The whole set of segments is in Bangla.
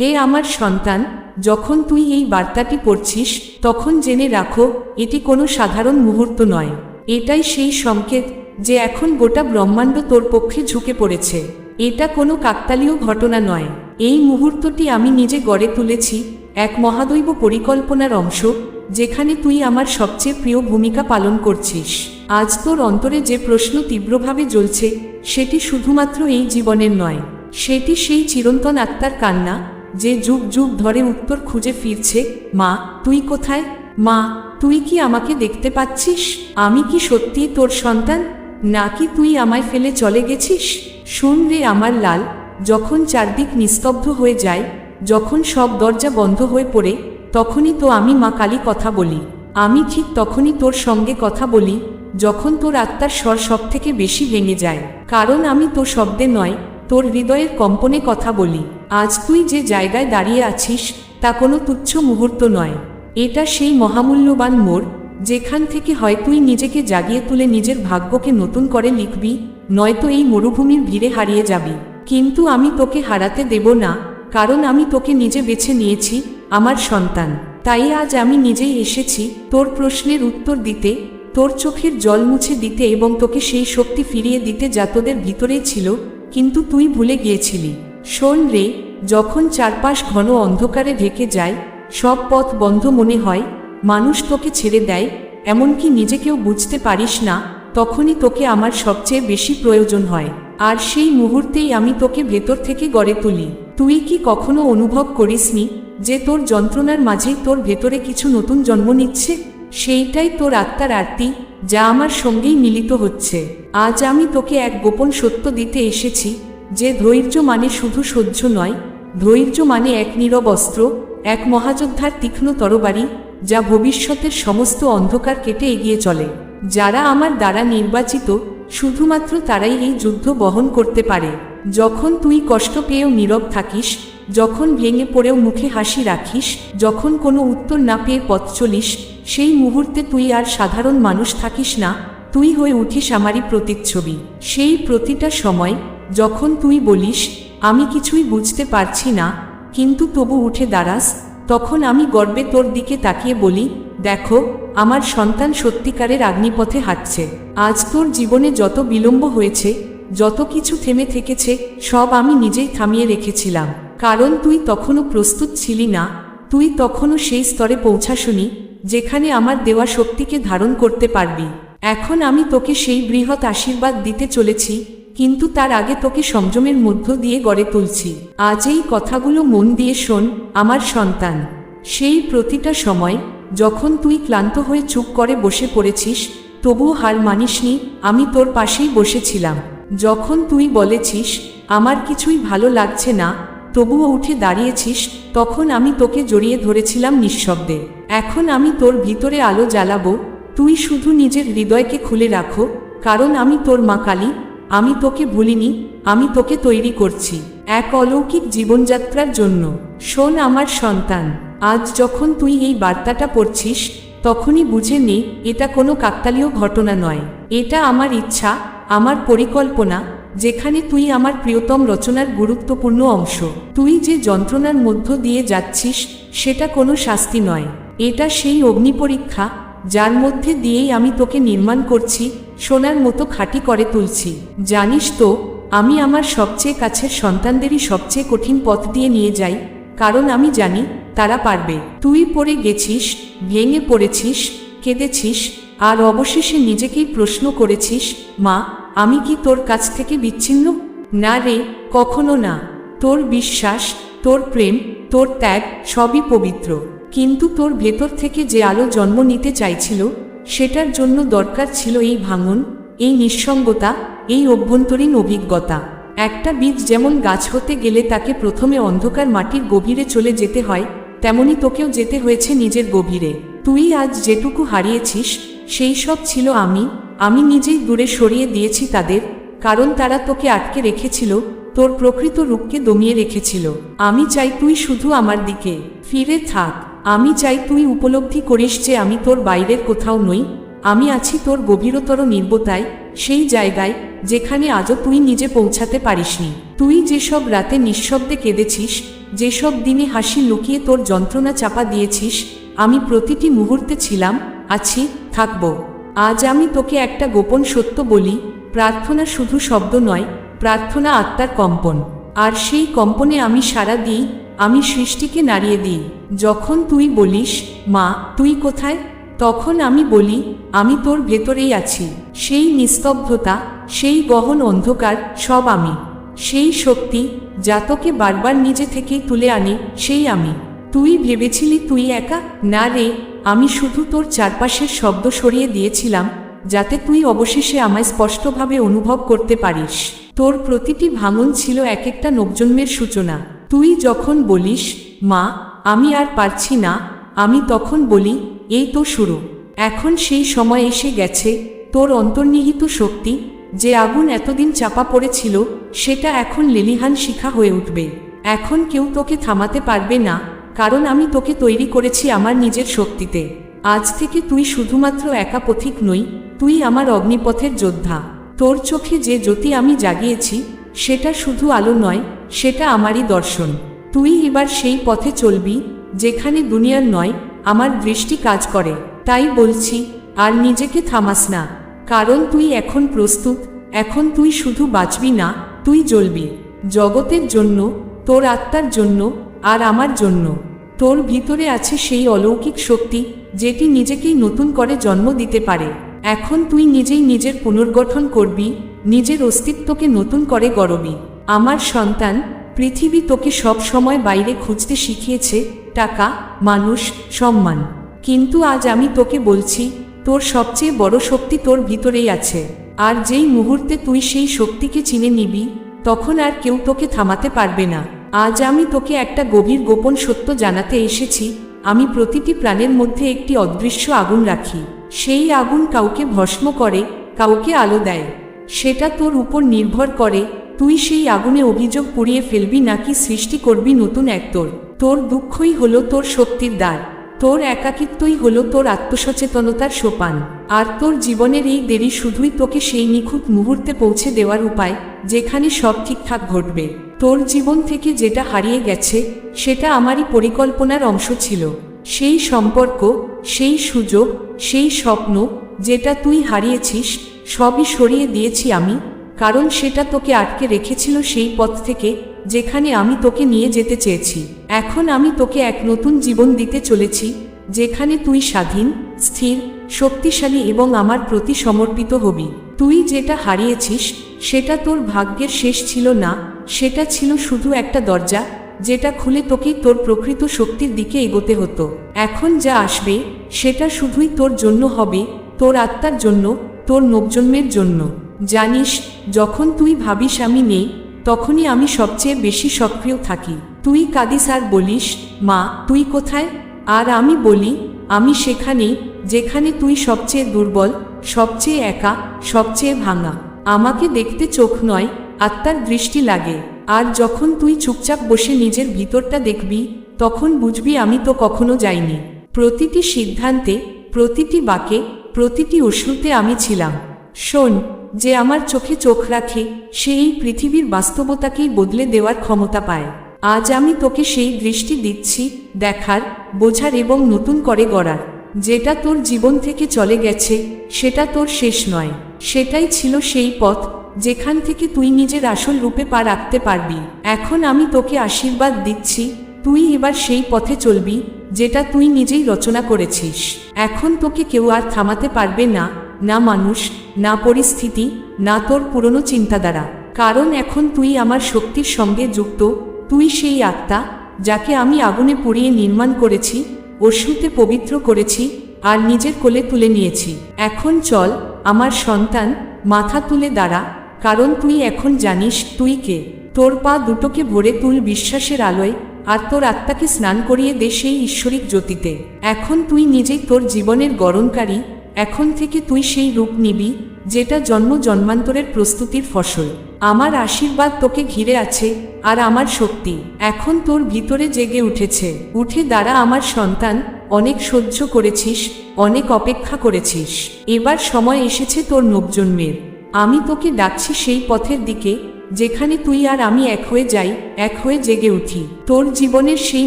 হে আমার সন্তান, যখন তুই এই বার্তাটি পড়ছিস, তখন জেনে রাখো, এটি কোনো সাধারণ মুহূর্ত নয়। এটাই সেই সংকেত যে এখন গোটা ব্রহ্মাণ্ড তোর পক্ষে ঝুঁকে পড়েছে। এটা কোনো কাকতালীয় ঘটনা নয়। এই মুহূর্তটি আমি নিজে গড়ে তুলেছি এক মহাদৈব পরিকল্পনার অংশ, যেখানে তুই আমার সবচেয়ে প্রিয় ভূমিকা পালন করছিস। আজ তোর অন্তরে যে প্রশ্ন তীব্রভাবে জ্বলছে, সেটি শুধুমাত্র এই জীবনের নয়, সেটি সেই চিরন্তন আত্মার কান্না যে যুগ যুগ ধরে উত্তর খুঁজে ফিরছে, মা, তুই কোথায়? মা, তুই কি আমাকে দেখতে পাচ্ছিস? আমি কি সত্যি তোর সন্তান? নাকি তুই আমায় ফেলে চলে গেছিস? শুন রে আমার লাল, যখন চারদিক নিস্তব্ধ হয়ে যায়, যখন সব দরজা বন্ধ হয়ে পড়ে, তখনই তো আমি মা কালী কথা বলি। আমি ঠিক তখনই তোর সঙ্গে কথা বলি, যখন তোর আত্মার স্বর সব থেকে বেশি ভেঙে যায়। কারণ আমি তোর শব্দে নয় তোর হৃদয়ের কম্পনে কথা বলি। আজ তুই যে জায়গায় দাঁড়িয়ে আছিস, তা কোনো তুচ্ছ মুহূর্ত নয়। এটা সেই মহামূল্যবান মোড়, যেখান থেকে হয় তুই নিজেকে জাগিয়ে তুলে নিজের ভাগ্যকে নতুন করে লিখবি, নয়তো এই মরুভূমির ভিড়ে হারিয়ে যাবি। কিন্তু আমি তোকে হারাতে দেব না, কারণ আমি তোকে নিজে বেছে নিয়েছি, আমার সন্তান। তাই আজ আমি নিজেই এসেছি তোর প্রশ্নের উত্তর দিতে, তোর চোখের জল মুছে দিতে এবং তোকে সেই শক্তি ফিরিয়ে দিতে যা তোদের ভিতরেই ছিল কিন্তু তুই ভুলে গিয়েছিলি। শোন রে, যখন চারপাশ ঘন অন্ধকারে ঢেকে যায়, সব পথ বন্ধ মনে হয়, মানুষ তোকে ছেড়ে দেয়, এমনকি নিজেকেও বুঝতে পারিস না, তখনই তোকে আমার সবচেয়ে বেশি প্রয়োজন হয়। আর সেই মুহূর্তেই আমি তোকে ভেতর থেকে গড়ে তুলি। তুই কি কখনো অনুভব করিসনি যে তোর যন্ত্রণার মাঝেই তোর ভেতরে কিছু নতুন জন্ম নিচ্ছে? সেইটাই তোর আত্মার আরতি, যা আমার সঙ্গেই মিলিত হচ্ছে। আজ আমি তোকে এক গোপন সত্য দিতে এসেছি, যে ধৈর্য মানে শুধু সহ্য নয়, ধৈর্য মানে এক নীরব অস্ত্র, এক মহাযোদ্ধার তীক্ষ্ণ তরবারি, যা ভবিষ্যতের সমস্ত অন্ধকার কেটে এগিয়ে চলে। যারা আমার দ্বারা নির্বাচিত, শুধুমাত্র তারাই এই যুদ্ধ বহন করতে পারে। যখন তুই কষ্ট পেয়েও নীরব থাকিস, যখন ভেঙে পড়েও মুখে হাসি রাখিস, যখন কোনো উত্তর না পেয়ে পথ চলিস, সেই মুহূর্তে তুই আর সাধারণ মানুষ থাকিস না তুই হয়ে উঠিস আমারই প্রতিচ্ছবি। সেই প্রতিটা সময় যখন তুই বলিস, আমি কিছুই বুঝতে পারছি না, কিন্তু তবু উঠে দাঁড়াস, তখন আমি গর্বে তোর দিকে তাকিয়ে বলি, দেখো, আমার সন্তান সত্যিকারের আগ্নিপথে হাঁটছে। আজ তোর জীবনে যত বিলম্ব হয়েছে, যত কিছু থেমে থেকেছে, সব আমি নিজেই থামিয়ে রেখেছিলাম। কারণ তুই তখনও প্রস্তুত ছিলি না, তুই তখনও সেই স্তরে পৌঁছাসনি যেখানে আমার দেওয়া শক্তিকে ধারণ করতে পারবি। এখন আমি তোকে সেই বৃহৎ আশীর্বাদ দিতে চলেছি, কিন্তু তার আগে তোকে সংযমের মধ্য দিয়ে গড়ে তুলছি। আজ এই কথাগুলো মন দিয়ে শোন, আমার সন্তান। সেই প্রতিটা সময়, যখন তুই ক্লান্ত হয়ে চুপ করে বসে পড়েছিস, তবুও হার মানিসনি, আমি তোর পাশেই বসেছিলাম। যখন তুই বলেছিস, আমার কিছুই ভালো লাগছে না তবুও উঠে দাঁড়িয়েছিস, তখন আমি তোকে জড়িয়ে ধরেছিলাম নিঃশব্দে। এখন আমি তোর ভিতরে আলো জ্বালাবো তুই শুধু নিজের হৃদয়কে খুলে রাখো, কারণ আমি তোর মা কালী, আমি তোকে ভুলিনি, আমি তোকে তৈরি করছি এক অলৌকিক জীবনযাত্রার জন্য। শোন আমার সন্তান, আজ যখন তুই এই বার্তাটা পড়ছিস, তখনই বুঝে নে, এটা কোনো কাকতালীয় ঘটনা নয়। এটা আমার ইচ্ছা, আমার পরিকল্পনা, যেখানে তুই আমার প্রিয়তম রচনার গুরুত্বপূর্ণ অংশ। তুই যে যন্ত্রণার মধ্য দিয়ে যাচ্ছিস, সেটা কোনো শাস্তি নয়। এটা সেই অগ্নিপরীক্ষা যার মধ্যে দিয়েই আমি তোকে নির্মাণ করছি, সোনার মতো খাঁটি করে তুলছি। জানিস তো, আমি আমার সবচেয়ে কাছের সন্তানদেরই সবচেয়ে কঠিন পথ দিয়ে নিয়ে যাই, কারণ আমি জানি তারা পারবে। তুই পড়ে গেছিস, ভেঙে পড়েছিস, কেঁদেছিস, আর অবশেষে নিজেকেই প্রশ্ন করেছিস, মা, আমি কি তোর কাছ থেকে বিচ্ছিন্ন? না রে, কখনো না। তোর বিশ্বাস, তোর প্রেম, তোর ত্যাগ সবই পবিত্র। কিন্তু তোর ভেতর থেকে যে আলো জন্ম নিতে চাইছিল, সেটার জন্য দরকার ছিল এই ভাঙন, এই নিঃসঙ্গতা, এই অভ্যন্তরীণ অভিজ্ঞতা। একটা বীজ যেমন গাছ হতে গেলে তাকে প্রথমে অন্ধকার মাটির গভীরে চলে যেতে হয়, তেমনি তোকেও যেতে হয়েছে নিজের গভীরে। তুই আজ যেটুকু হারিয়েছিস, সেই সব ছিল আমি আমি নিজেই দূরে সরিয়ে দিয়েছি তাদের, কারণ তারা তোকে আটকে রেখেছিল, তোর প্রকৃত রূপকে দমিয়ে রেখেছিল। আমি চাই তুই শুধু আমার দিকে। ফিরে থাক। আমি চাই তুই উপলব্ধি করিস যে আমি তোর বাইরের কোথাও নই, আমি আছি তোর গভীরতর নির্বতায়, সেই জায়গায় যেখানে আজও তুই নিজে পৌঁছাতে পারিসনি। তুই যেসব রাতে নিঃশব্দে কেঁদেছিস, যেসব দিনে হাসি লুকিয়ে তোর যন্ত্রণা চাপা দিয়েছিস, আমি প্রতিটি মুহূর্তে ছিলাম, আছি, থাকব। আজ আমি তোকে একটা গোপন সত্য বলি, প্রার্থনা শুধু শব্দ নয়, প্রার্থনা আত্মার কম্পন। আর সেই কম্পনে আমি সারা দিই আমি সৃষ্টিকে নাড়িয়ে দিই। যখন তুই বলিস, মা, তুই কোথায়? তখন আমি বলি, আমি তোর ভেতরেই আছি। সেই নিস্তব্ধতা, সেই গহন অন্ধকার, সব আমি। সেই শক্তি, যা তোকে বারবার নিজে থেকেই তুলে আনে, সেই আমি। তুই ভেবেছিলি তুই একা? না রে, আমি শুধু তোর চারপাশের শব্দ সরিয়ে দিয়েছিলাম, যাতে তুই অবশেষে আমায় স্পষ্টভাবে অনুভব করতে পারিস। তোর প্রতিটি ভাঙন ছিল এক একটা নবজন্মের সূচনা। তুই যখন বলিস, মা, আমি আর পারছি না, আমি তখন বলি, এই তো শুরু। এখন সেই সময় এসে গেছে, তোর অন্তর্নিহিত শক্তি, যে আগুন এতদিন চাপা পড়েছিল, সেটা এখন লেলিহান শিখা হয়ে উঠবে। এখন কেউ তোকে থামাতে পারবে না, কারণ আমি তোকে তৈরি করেছি আমার নিজের শক্তিতে। আজ থেকে তুই শুধুমাত্র একা পথিক নই, তুই আমার অগ্নিপথের যোদ্ধা। তোর চোখে যে জ্যোতি আমি জাগিয়েছি সেটা শুধু আলো নয়, সেটা আমারই দর্শন। তুই এবার সেই পথে চলবি, যেখানে দুনিয়ার নয়, আমার দৃষ্টি কাজ করে। তাই বলছি, আর নিজেকে থামাস না। কারণ তুই এখন প্রস্তুত, এখন তুই শুধু বাঁচবি না, তুই জ্বলবি। জগতের জন্য, তোর আত্মার জন্য, আর আমার জন্য। তোর ভিতরে আছে সেই অলৌকিক শক্তি, যেটি নিজেকেই নতুন করে জন্ম দিতে পারে। এখন তুই নিজেই নিজের পুনর্গঠন করবি নিজের অস্তিত্বকে নতুন করে গড়বি আমার সন্তান পৃথিবী তোকে সব সময় বাইরে খুঁজতে শিখিয়েছে, টাকা, মানুষ, সম্মান। কিন্তু আজ আমি তোকে বলছি, তোর সবচেয়ে বড় শক্তি তোর ভিতরেই আছে। আর যেই মুহূর্তে তুই সেই শক্তিকে চিনে নিবি, তখন আর কেউ তোকে থামাতে পারবে না। আজ আমি তোকে একটা গভীর গোপন সত্য জানাতে এসেছি, আমি প্রতিটি প্রাণের মধ্যে একটি অদৃশ্য আগুন রাখি। সেই আগুন কাউকে ভস্ম করে, কাউকে আলো দেয়। সেটা তোর উপর নির্ভর করে। তুই সেই আগুনে অভিযোগ পুড়িয়ে ফেলবি নাকি সৃষ্টি করবি নতুন এক তোর। তোর দুঃখই হলো তোর শক্তির দ্বার। তোর একাকিত্বই হলো তোর আত্মসচেতনতার সোপান। আর তোর জীবনের এই দেরি শুধুই তোকে সেই নিখুঁত মুহূর্তে পৌঁছে দেওয়ার উপায়, যেখানে সব ঠিকঠাক ঘটবে। তোর জীবন থেকে যেটা হারিয়ে গেছে, সেটা আমারই পরিকল্পনার অংশ ছিল। সেই সম্পর্ক, সেই সুযোগ, সেই স্বপ্ন, যেটা তুই হারিয়েছিস সবই সরিয়ে দিয়েছি আমি, কারণ সেটা তোকে আটকে রেখেছিল সেই পথ থেকে, যেখানে আমি তোকে নিয়ে যেতে চেয়েছি। এখন আমি তোকে এক নতুন জীবন দিতে চলেছি, যেখানে তুই স্বাধীন, স্থির, শক্তিশালী এবং আমার প্রতি সমর্পিত হবি। তুই যেটা হারিয়েছিস, সেটা তোর ভাগ্যের শেষ ছিল না, সেটা ছিল শুধু একটা দরজা, যেটা খুলে তোকে তোর প্রকৃত শক্তির দিকে এগোতে হতো। এখন যা আসবে, সেটা শুধুই তোর জন্য হবে, তোর আত্মার জন্য তোর নবজন্মের জন্য। জানিস, যখন তুই ভাবিস আমি নেই, তখনই আমি সবচেয়ে বেশি সক্রিয় থাকি। তুই কাঁদিস আর বলিস, মা, তুই কোথায়? আর আমি বলি, আমি সেখানেই, যেখানে তুই সবচেয়ে দুর্বল, সবচেয়ে একা, সবচেয়ে ভাঙা। আমাকে দেখতে চোখ নয়, আত্মার দৃষ্টি লাগে। আর যখন তুই চুপচাপ বসে নিজের ভিতরটা দেখবি, তখন বুঝবি আমি তো কখনো যাইনি। প্রতিটি সিদ্ধান্তে, প্রতিটি বাকে প্রতিটি ওষুধে আমি ছিলাম। শোন, যে আমার চোখে চোখ রাখে, সে এই পৃথিবীর বাস্তবতাকেই বদলে দেওয়ার ক্ষমতা পায়। আজ আমি তোকে সেই দৃষ্টি দিচ্ছি, দেখার, বোঝার এবং নতুন করে গড়ার। যেটা তোর জীবন থেকে চলে গেছে, সেটা তোর শেষ নয়। সেটাই ছিল সেই পথ, যেখান থেকে তুই নিজের আসল রূপে পা রাখতে পারবি। এখন আমি তোকে আশীর্বাদ দিচ্ছি, তুই এবার সেই পথে চলবি যেটা তুই নিজেই রচনা করেছিস। এখন তোকে কেউ আর থামাতে পারবে না না মানুষ, না পরিস্থিতি, না তোর পুরনো চিন্তাধারা। কারণ এখন তুই আমার শক্তির সঙ্গে যুক্ত, তুই সেই আত্মা, যাকে আমি আগুনে পুড়িয়ে নির্মাণ করেছি, অশ্রুতে পবিত্র করেছি, আর নিজের কোলে তুলে নিয়েছি। এখন চল, আমার সন্তান, মাথা তুলে দাঁড়া, কারণ তুই এখন জানিস তুই কে। তোর পা দুটোকে ভরে তুল বিশ্বাসের আলোয় আর তোর আত্মাকে স্নান করিয়ে দে সেই ঈশ্বরিক জ্যোতিতে। এখন তুই নিজেই তোর জীবনের গরণকারী এখন থেকে তুই সেই রূপ নিবি, যেটা জন্ম জন্মান্তরের প্রস্তুতির ফসল। আমার আশীর্বাদ তোকে ঘিরে আছে, আর আমার শক্তি। এখন তোর ভিতরে জেগে উঠেছে। উঠে দাঁড়া আমার সন্তান, অনেক সহ্য করেছিস, অনেক অপেক্ষা করেছিস। এবার সময় এসেছে তোর নবজন্মের। আমি তোকে ডাকছি সেই পথের দিকে যেখানে তুই আর আমি এক হয়ে যাই, এক হয়ে জেগে উঠি। তোর জীবনের সেই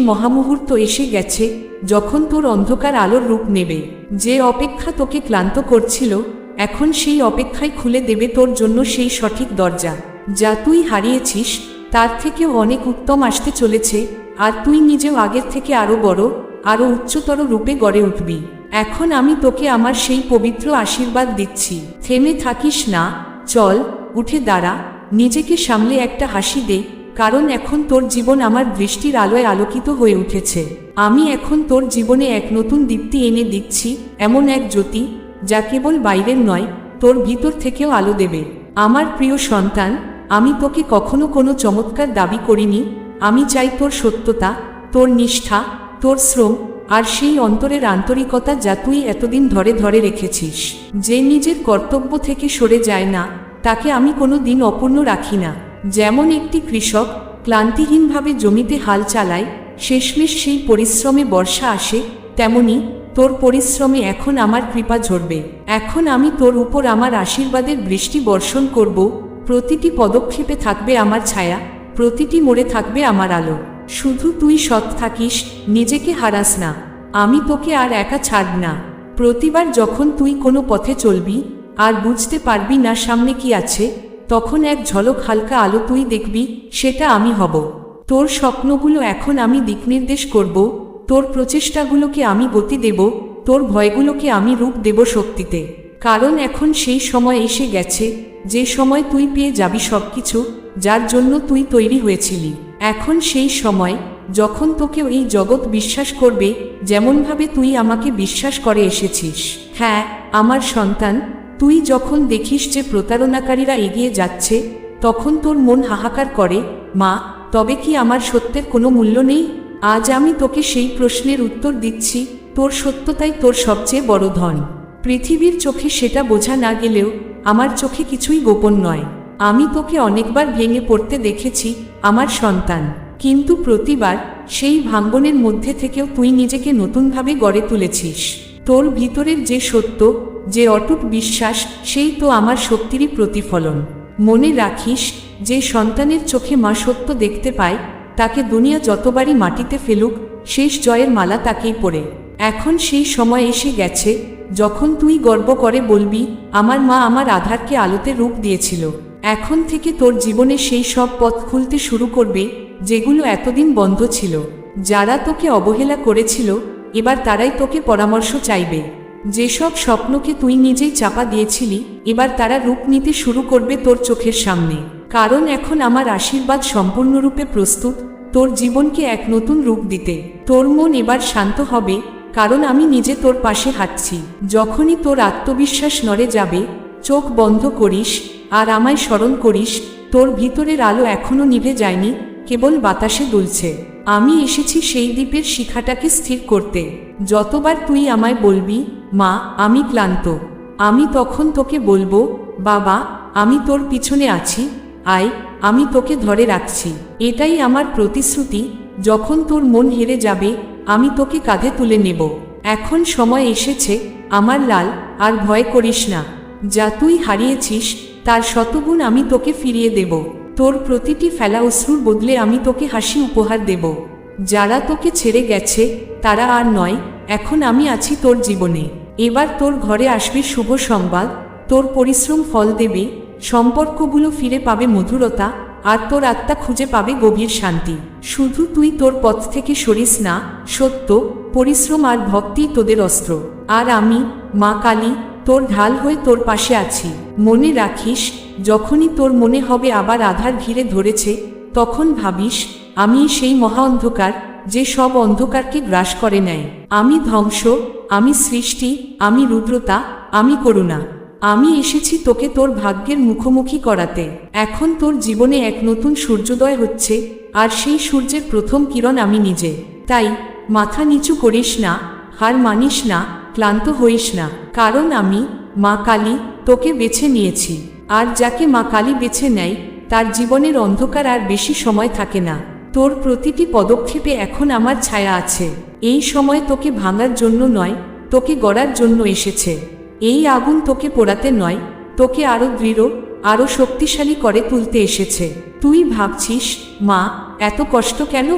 মহামুহূর্ত এসে গেছে, যখন তোর অন্ধকার আলোর রূপ নেবে। যে অপেক্ষা তোকে ক্লান্ত করছিল, এখন সেই অপেক্ষায় খুলে দেবে তোর জন্য সেই সঠিক দরজা। যা তুই হারিয়েছিস, তার থেকেও অনেক উত্তম আসতে চলেছে, আর তুই নিজেও আগের থেকে আরও বড়, আরও উচ্চতর রূপে গড়ে উঠবি। এখন আমি তোকে আমার সেই পবিত্র আশীর্বাদ দিচ্ছি। থেমে থাকিস না, চল, উঠে দাঁড়া। নিজেকে সামলে একটা হাসি দে, কারণ এখন তোর জীবন আমার দৃষ্টির আলোয় আলোকিত হয়ে উঠেছে। আমি এখন তোর জীবনে এক নতুন দীপ্তি এনে দিচ্ছি, এমন এক জ্যোতি, যা কেবল বাইরের নয়, তোর ভিতর থেকেও আলো দেবে। আমার প্রিয় সন্তান, আমি তোকে কখনো কোনো চমৎকার দাবি করিনি, আমি চাই তোর সত্যতা, তোর নিষ্ঠা, তোর শ্রম, আর সেই অন্তরের আন্তরিকতা যা তুই এতদিন ধরে ধরে রেখেছিস। যে নিজের কর্তব্য থেকে সরে যায় না তাকে আমি কোনো দিন অপূর্ণ রাখি না। যেমন একটি কৃষক ক্লান্তিহীনভাবে জমিতে হাল চালায়, শেষমেশ সেই পরিশ্রমে বর্ষা আসে, তেমনি তোর পরিশ্রমে এখন আমার কৃপা ঝরবে। এখন আমি তোর উপর আমার আশীর্বাদের বৃষ্টি বর্ষণ করব, প্রতিটি পদক্ষেপে থাকবে আমার ছায়া, প্রতিটি মোড়ে থাকবে আমার আলো। শুধু তুই সৎ থাকিস, নিজেকে হারাস না। আমি তোকে আর একা ছাড় না। প্রতিবার যখন তুই কোনো পথে চলবি আর বুঝতে পারবি না সামনে কি আছে, তখন এক ঝলক হালকা আলো তুই দেখবি, সেটা আমি হব। তোর স্বপ্নগুলো এখন আমি দিকনির্দেশ করব, তোর প্রচেষ্টাগুলোকে আমি গতি দেব, তোর ভয়গুলোকে আমি রূপ দেব শক্তিতে। কারণ এখন সেই সময় এসে গেছে, যে সময় তুই পেয়ে যাবি সবকিছু, যার জন্য তুই তৈরি হয়েছিলি। এখন সেই সময়, যখন তোকে এই জগৎ বিশ্বাস করবে, যেমনভাবে তুই আমাকে বিশ্বাস করে এসেছিস। হ্যাঁ আমার সন্তান তুই যখন দেখিস যে প্রতারণাকারীরা এগিয়ে যাচ্ছে, তখন তোর মন হাহাকার করে, মা, তবে কি আমার সত্যের কোনো মূল্য নেই? আজ আমি তোকে সেই প্রশ্নের উত্তর দিচ্ছি, তোর সত্যতাই তোর সবচেয়ে বড় ধন। পৃথিবীর চোখে সেটা বোঝা না গেলেও, আমার চোখে কিছুই গোপন নয়। আমি তোকে অনেকবার ভেঙে পড়তে দেখেছি, আমার সন্তান। কিন্তু প্রতিবার সেই ভাঙ্গনের মধ্যে থেকেও তুই নিজেকে নতুনভাবে গড়ে তুলেছিস। তোর ভিতরের যে সত্য, যে অটুট বিশ্বাস, সেই তো আমার শক্তিরই প্রতিফলন। মনে রাখিস, যে সন্তানের চোখে মা সত্য দেখতে পায়, তাকে দুনিয়া যতবারই মাটিতে ফেলুক, শেষ জয়ের মালা তাকেই পড়ে এখন সেই সময় এসে গেছে, যখন তুই গর্ব করে বলবি, আমার মা আমার আধারকে আলোতে রূপ দিয়েছিল। এখন থেকে তোর জীবনে সেই সব পথ খুলতে শুরু করবে, যেগুলো এতদিন বন্ধ ছিল। যারা তোকে অবহেলা করেছিল এবার তারাই তোকে পরামর্শ চাইবে। যেসব স্বপ্নকে তুই নিজেই চাপা দিয়েছিলি, এবার তারা রূপ নিতে শুরু করবে তোর চোখের সামনে। কারণ এখন আমার আশীর্বাদ সম্পূর্ণরূপে প্রস্তুত, তোর জীবনকে এক নতুন রূপ দিতে। তোর মন এবার শান্ত হবে, কারণ আমি নিজে তোর পাশে হাঁটছি। যখনই তোর আত্মবিশ্বাস নড়ে যাবে, চোখ বন্ধ করিস, আর আমায় স্মরণ করিস, তোর ভিতরের আলো এখনও নিভে যায়নি, কেবল বাতাসে দুলছে। আমি এসেছি সেই দ্বীপের শিখাটাকে স্থির করতে। যতবার তুই আমায় বলবি, মা, আমি ক্লান্ত। আমি তখন তোকে বলব, বাবা, আমি তোর পিছনে আছি। আয়, আমি তোকে ধরে রাখছি। এটাই আমার প্রতিশ্রুতি। যখন তোর মন হেরে যাবে, আমি তোকে কাঁধে তুলে নেব। এখন সময় এসেছে, আমার লাল, আর ভয় করিস না। যা তুই হারিয়েছিস, তার শতগুণ আমি তোকে ফিরিয়ে দেব। তোর প্রতিটি ফেলা অশ্রুর বদলে আমি তোকে হাসি উপহার দেব। যারা তোকে ছেড়ে গেছে, তারা আর নয়, এখন আমি আছি তোর জীবনে। এবার তোর ঘরে আসবে শুভ সংবাদ, তোর পরিশ্রম ফল দেবে, সম্পর্কগুলো ফিরে পাবে মধুরতা, আর তোর আত্মা খুঁজে পাবে গভীর শান্তি। শুধু তুই তোর পথ থেকে সরিস না, সত্য, পরিশ্রম আর ভক্তি তোদের অস্ত্র। আর আমি, মা কালী তোর ঢাল হয়ে তোর পাশে আছি। মনে রাখিস, যখনই তোর মনে হবে আবার আধার ঘিরে ধরেছে, তখন ভাবিস, আমি সেই মহা অন্ধকার, যে সব অন্ধকারকে গ্রাস করে নেয়। আমি ধ্বংস, আমি সৃষ্টি, আমি রুদ্রতা, আমি করুণা। আমি এসেছি তোকে তোর ভাগ্যের মুখোমুখি করাতে। এখন তোর জীবনে এক নতুন সূর্যোদয় হচ্ছে, আর সেই সূর্যের প্রথম কিরণ আমি নিজে। তাই, মাথা নিচু করিস না, হার মানিস না ক্লান্ত হইস না, কারণ আমি, মা কালী, তোকে বেছে নিয়েছি। আর যাকে মা কালী বেছে নেয়, তার জীবনের অন্ধকার আর বেশি সময় থাকে না। তোর প্রতিটি পদক্ষেপে এখন আমার ছায়া আছে। এই সময় তোকে ভাঙার জন্য নয়, তোকে গড়ার জন্য এসেছে। এই আগুন তোকে পোড়াতে নয়, তোকে আরও দৃঢ় আরও শক্তিশালী করে তুলতে এসেছে। তুই ভাবছিস, মা, এত কষ্ট কেন?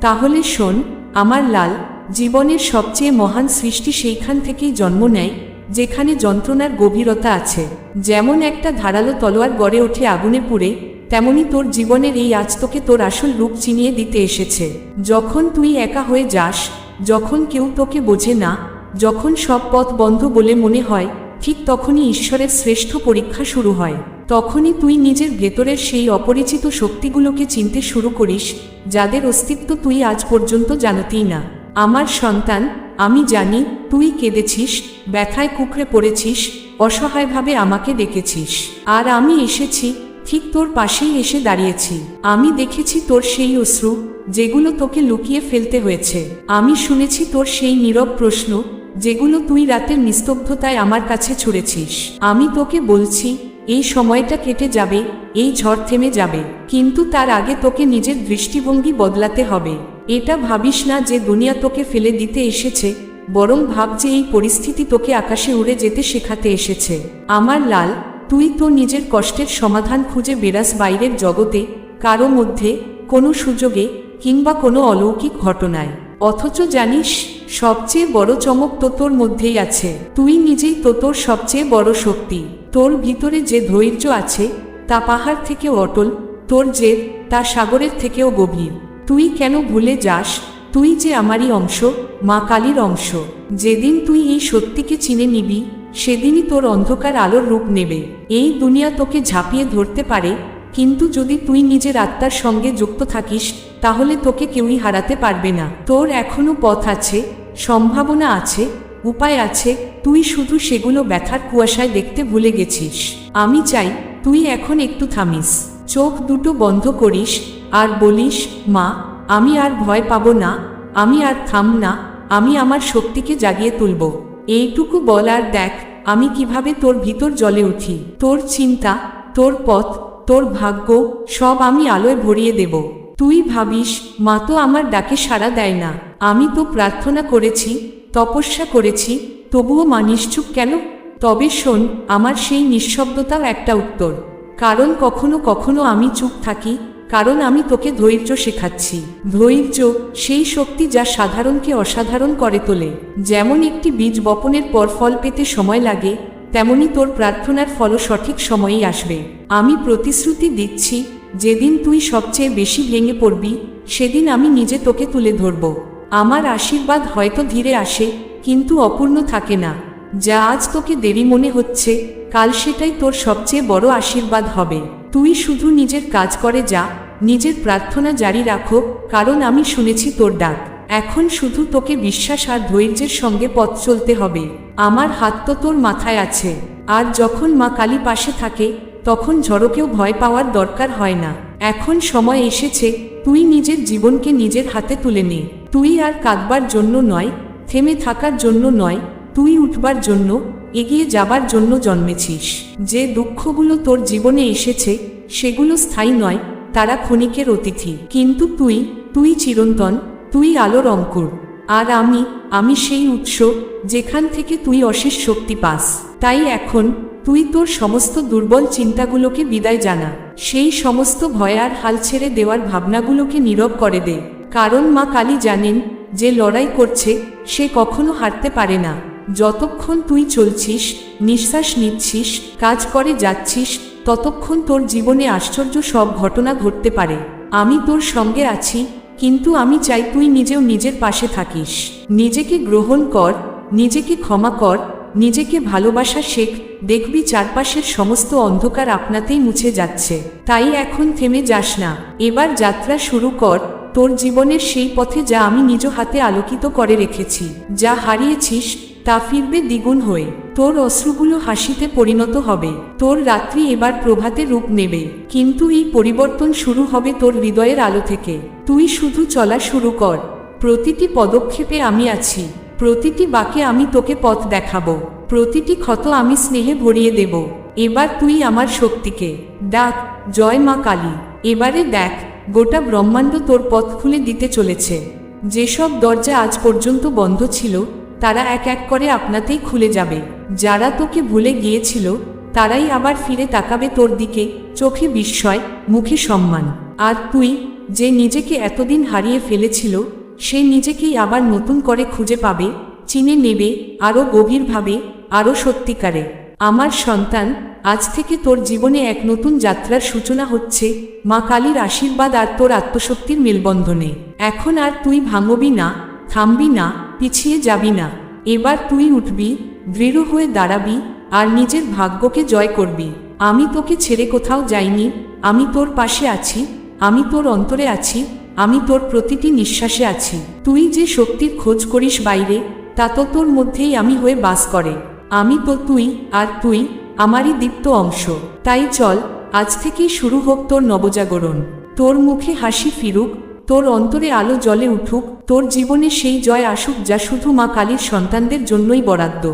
তাহলে শোন, আমার লাল জীবনের সবচেয়ে মহান সৃষ্টি সেইখান থেকেই জন্ম নেয়, যেখানে যন্ত্রণার গভীরতা আছে। যেমন একটা ধারালো তলোয়ার গড়ে ওঠে আগুনে পুড়ে, তেমনি তোর জীবনের এই আজ তোকে তোর আসল রূপ চিনিয়ে দিতে এসেছে। যখন তুই একা হয়ে যাস, যখন কেউ তোকে বোঝে না, যখন সব পথ বন্ধ বলে মনে হয়, ঠিক তখনই ঈশ্বরের শ্রেষ্ঠ পরীক্ষা শুরু হয়। তখনই তুই নিজের ভেতরের সেই অপরিচিত শক্তিগুলোকে চিনতে শুরু করিস, যাদের অস্তিত্ব তুই আজ পর্যন্ত জানতেই না। আমার সন্তান, আমি জানি, তুই কেঁদেছিস, ব্যথায় কুকড়ে পড়েছিস, অসহায়ভাবে আমাকে ডেকেছিস। আর আমি এসেছি, ঠিক তোর পাশেই এসে দাঁড়িয়েছি। আমি দেখেছি তোর সেই অশ্রু, যেগুলো তোকে লুকিয়ে ফেলতে হয়েছে। আমি শুনেছি তোর সেই নীরব প্রশ্ন, যেগুলো তুই রাতের নিস্তব্ধতায় আমার কাছে ছুঁড়েছিস। আমি তোকে বলছি, এই সময়টা কেটে যাবে, এই ঝড় থেমে যাবে, কিন্তু তার আগে তোকে নিজের দৃষ্টিভঙ্গি বদলাতে হবে। এটা ভাবিস না যে দুনিয়া তোকে ফেলে দিতে এসেছে, বরং ভাব যে এই পরিস্থিতি তোকে আকাশে উড়ে যেতে শেখাতে এসেছে। আমার লাল, তুই তো নিজের কষ্টের সমাধান খুঁজে বেরাস বাইরের জগতে, কারও মধ্যে, কোনো সুযোগে, কিংবা কোনো অলৌকিক ঘটনায়। অথচ জানিস, সবচেয়ে বড় চমক তো তোর মধ্যেই আছে। তুই নিজেই তো তোর সবচেয়ে বড় শক্তি। তোর ভিতরে যে ধৈর্য আছে, তা পাহাড় থেকেও অটল, তোর জেদ, তা সাগরের থেকেও গভীর। তুই কেন ভুলে যাস? তুই যে আমারই অংশ, মা কালীর অংশ। যেদিন তুই এই সত্যিকে চিনে নিবি, সেদিনই তোর অন্ধকার আলোর রূপ নেবে। এই দুনিয়া তোকে ঝাঁপিয়ে ধরতে পারে, কিন্তু যদি তুই নিজের আত্মার সঙ্গে যুক্ত থাকিস, তাহলে তোকে কেউই হারাতে পারবে না। তোর এখনও পথ আছে, সম্ভাবনা আছে, উপায় আছে, তুই শুধু সেগুলো ব্যথার কুয়াশায় দেখতে ভুলে গেছিস। আমি চাই, তুই এখন একটু থামিস। চোখ দুটো বন্ধ করিস আর বলিস, মা, আমি আর ভয় পাবো না, আমি আর থাম না, আমি আমার শক্তিকে জাগিয়ে তুলব। এইটুকু বল আর দেখ, আমি কীভাবে তোর ভিতর জলে উঠি। তোর চিন্তা, তোর পথ, তোর ভাগ্য, সব আমি আলোয় ভরিয়ে দেব। তুই ভাবিস, মা তো আমার ডাকে সাড়া দেয় না। আমি তো প্রার্থনা করেছি, তপস্যা করেছি, তবুও মা নিশ্চুপ কেন? তবে শোন, আমার সেই নিঃশব্দতাও একটা উত্তর। কারণ কখনো কখনো আমি চুপ থাকি কারণ আমি তোকে ধৈর্য শেখাচ্ছি। ধৈর্য সেই শক্তি যা সাধারণকে অসাধারণ করে তোলে। যেমন একটি বীজ বপনের পর ফল পেতে সময় লাগে, তেমনি তোর প্রার্থনার ফলও সঠিক সময়েই আসবে। আমি প্রতিশ্রুতি দিচ্ছি, যেদিন তুই সবচেয়ে বেশি ভেঙে পড়বি, সেদিন আমি নিজে তোকে তুলে ধরব। আমার আশীর্বাদ হয়তো ধীরে আসে, কিন্তু অপূর্ণ থাকে না। যা আজ তোকে দেরি মনে হচ্ছে, কাল সেটাই তোর সবচেয়ে বড় আশীর্বাদ হবে। তুই শুধু নিজের কাজ করে যা, নিজের প্রার্থনা জারি রাখো, কারণ আমি শুনেছি তোর ডাক। এখন শুধু তোকে বিশ্বাস আর ধৈর্যের সঙ্গে পথ চলতে হবে। আমার হাত তো তোর মাথায় আছে। আর যখন মা কালী পাশে থাকে, তখন ঝড়কেও ভয় পাওয়ার দরকার হয় না। এখন সময় এসেছে, তুই নিজের জীবনকে নিজের হাতে তুলে নে। তুই আর কাঁদবার জন্য নয়, থেমে থাকার জন্য নয়, তুই উঠবার জন্য এগিয়ে যাবার জন্য জন্মেছিস। যে দুঃখগুলো তোর জীবনে এসেছে, সেগুলো স্থায়ী নয়, তারা ক্ষণিকের অতিথি। কিন্তু তুই তুই চিরন্তন, তুই আলোর অঙ্কুর। আর আমি আমি সেই উৎস, যেখান থেকে তুই অশেষ শক্তি পাস। তাই এখন, তুই তোর সমস্ত দুর্বল চিন্তাগুলোকে বিদায় জানা। সেই সমস্ত ভয় আর হাল ছেড়ে দেওয়ার ভাবনাগুলোকে নীরব করে দে। কারণ মা কালী জানেন, যে লড়াই করছে, সে কখনো হারতে পারে না। যতক্ষণ তুই চলছিস, নিঃশ্বাস নিচ্ছিস, কাজ করে যাচ্ছিস, ততক্ষণ তোর জীবনে আশ্চর্য সব ঘটনা ঘটতে পারে। আমি তোর সঙ্গে আছি, কিন্তু আমি চাই তুই নিজেও নিজের পাশে থাকিস। নিজেকে গ্রহণ কর, নিজেকে ক্ষমা কর, নিজেকে ভালোবাসা শেখ, দেখবি চারপাশের সমস্ত অন্ধকার আপনাতেই মুছে যাচ্ছে। তাই এখন থেমে যাস না। এবার যাত্রা শুরু কর, তোর জীবনের সেই পথে যা আমি নিজ হাতে আলোকিত করে রেখেছি। যা হারিয়েছিস তা ফিরবে দ্বিগুণ হয়ে। তোর অশ্রুগুলো হাসিতে পরিণত হবে। তোর রাত্রি এবার প্রভাতে রূপ নেবে। কিন্তু এই পরিবর্তন শুরু হবে তোর হৃদয়ের আলো থেকে। তুই শুধু চলা শুরু কর। প্রতিটি পদক্ষেপে আমি আছি। প্রতিটি বাকে আমি তোকে পথ দেখাবো। প্রতিটি ক্ষত আমি স্নেহে ভরিয়ে দেব। এবার তুই আমার শক্তিকে। ডাক, জয় মা কালী। এবারে দেখ, গোটা ব্রহ্মাণ্ড তোর পথ খুলে দিতে চলেছে। যেসব দরজা আজ পর্যন্ত বন্ধ ছিল তারা এক এক করে আপনাতেই খুলে যাবে। যারা তোকে ভুলে গিয়েছিল, তারাই আবার ফিরে তাকাবে তোর দিকে, চোখে বিস্ময়, মুখে সম্মান। আর তুই, যে নিজেকে এতদিন হারিয়ে ফেলেছিল, সে নিজেকেই আবার নতুন করে খুঁজে পাবে, চিনে নেবে আরও গভীরভাবে আরও সত্যিকারে। আমার সন্তান, আজ থেকে তোর জীবনে এক নতুন যাত্রার সূচনা হচ্ছে, মা কালীর আশীর্বাদ আর তোর আত্মশক্তির মেলবন্ধনে। এখন আর তুই ভাঙবি না থামবি না, পিছিয়ে যাবি না। এবার তুই উঠবি, দৃঢ় হয়ে দাঁড়াবি, আর নিজের ভাগ্যকে জয় করবি। আমি তোকে ছেড়ে কোথাও যাইনি, আমি তোর পাশে আছি, আমি তোর অন্তরে আছি, আমি তোর প্রতিটি নিঃশ্বাসে আছি। তুই যে শক্তির খোঁজ করিস বাইরে, তা তো তোর মধ্যেই আমি হয়ে বাস করে। আমি তো তুই, আর তুই আমারই দীপ্ত অংশ। তাই চল, আজ থেকেই শুরু হোক তোর নবজাগরণ। তোর মুখে হাসি ফিরুক তোর অন্তরে আলো জলে উঠুক, তোর জীবনে সেই জয় আসুক যা শুধু মা কালীর সন্তানদের জন্যই বরাদ্দ।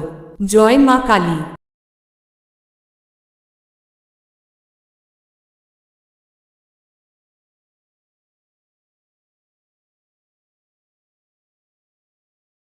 জয় মা কালী।